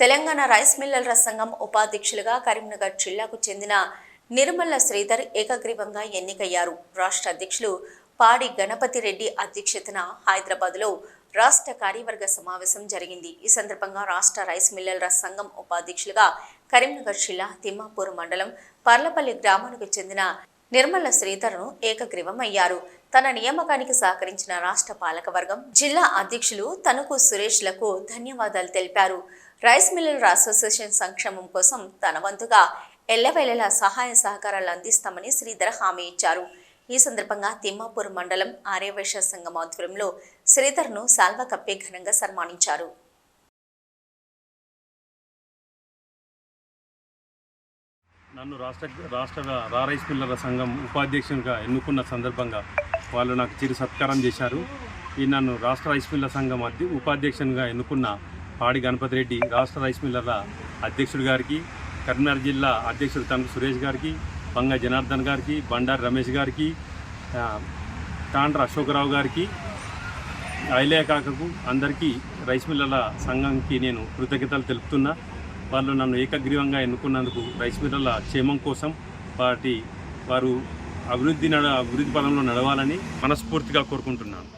Telangana rice మిల్లర్ల సంఘం ఉపాధ్యక్షులుగా కరీంనగర్ జిల్లాకు చెందిన నిర్మల శ్రీధర్ ఏకగ్రీవంగా ఎన్నికయ్యారు. రాష్ట్ర అధ్యక్షులు పాడి గణపతి రెడ్డి అధ్యక్షతన హైదరాబాద్లో రాష్ట్ర కార్యవర్గ సమావేశం జరిగింది. ఈ సందర్భంగా రాష్ట్ర రైస్ మిల్లర్ల సంఘం ఉపాధ్యక్షులుగా కరీంనగర్ జిల్లా తిమ్మాపూర్ మండలం పర్లపల్లి గ్రామానికి చెందిన నిర్మల శ్రీధర్ను ఏకగ్రీవం అయ్యారు తన నియామకానికి సహకరించిన రాష్ట్ర పాలకవర్గం జిల్లా అధ్యక్షులు తనకు సురేష్లకు ధన్యవాదాలు తెలిపారు. రైస్ మిల్లర్ అసోసియేషన్ సంక్షేమం కోసం తన వంతుగా ఎల్లవేళలా సహాయ సహకారాలు అందిస్తామని శ్రీధర్ హామీ ఇచ్చారు. ఈ సందర్భంగా తిమ్మాపూర్ మండలం ఆర్యవైశ్య సంఘం ఆధ్వర్యంలో శ్రీధర్ను సాల్వ కప్పి ఘనంగా సన్మానించారు. నన్ను రాష్ట్ర రాష్ట్ర రారైస్ పిల్లల సంఘం ఉపాధ్యక్షునిగా ఎన్నుకున్న సందర్భంగా వాళ్ళు నాకు చిరు సత్కారం చేశారు. ఈ నన్ను రాష్ట్ర రైస్ మిల్లర్ సంఘం అధ్య ఉపాధ్యక్షునిగా ఎన్నుకున్న పాడి గణపతి రెడ్డి రాష్ట్ర రైస్ మిల్లర్ల అధ్యక్షుడు గారికి కరీంనగర్ జిల్లా అధ్యక్షుడు తనకు సురేష్ గారికి బంగ జనార్దన్ గారికి బండారు రమేష్ గారికి తాండ్ర అశోకరావు గారికి ఐలయ కాకకు అందరికీ రైస్ మిల్లర్ల సంఘంకి నేను కృతజ్ఞతలు తెలుపుతున్నా. వాళ్ళు నన్ను ఏకగ్రీవంగా ఎన్నుకున్నందుకు రైస్ మిల్లర్ల క్షేమం కోసం వాటి వారు అభివృద్ధి నడ అభివృద్ధి పదంలో నడవాలని మనస్ఫూర్తిగా కోరుకుంటున్నాను.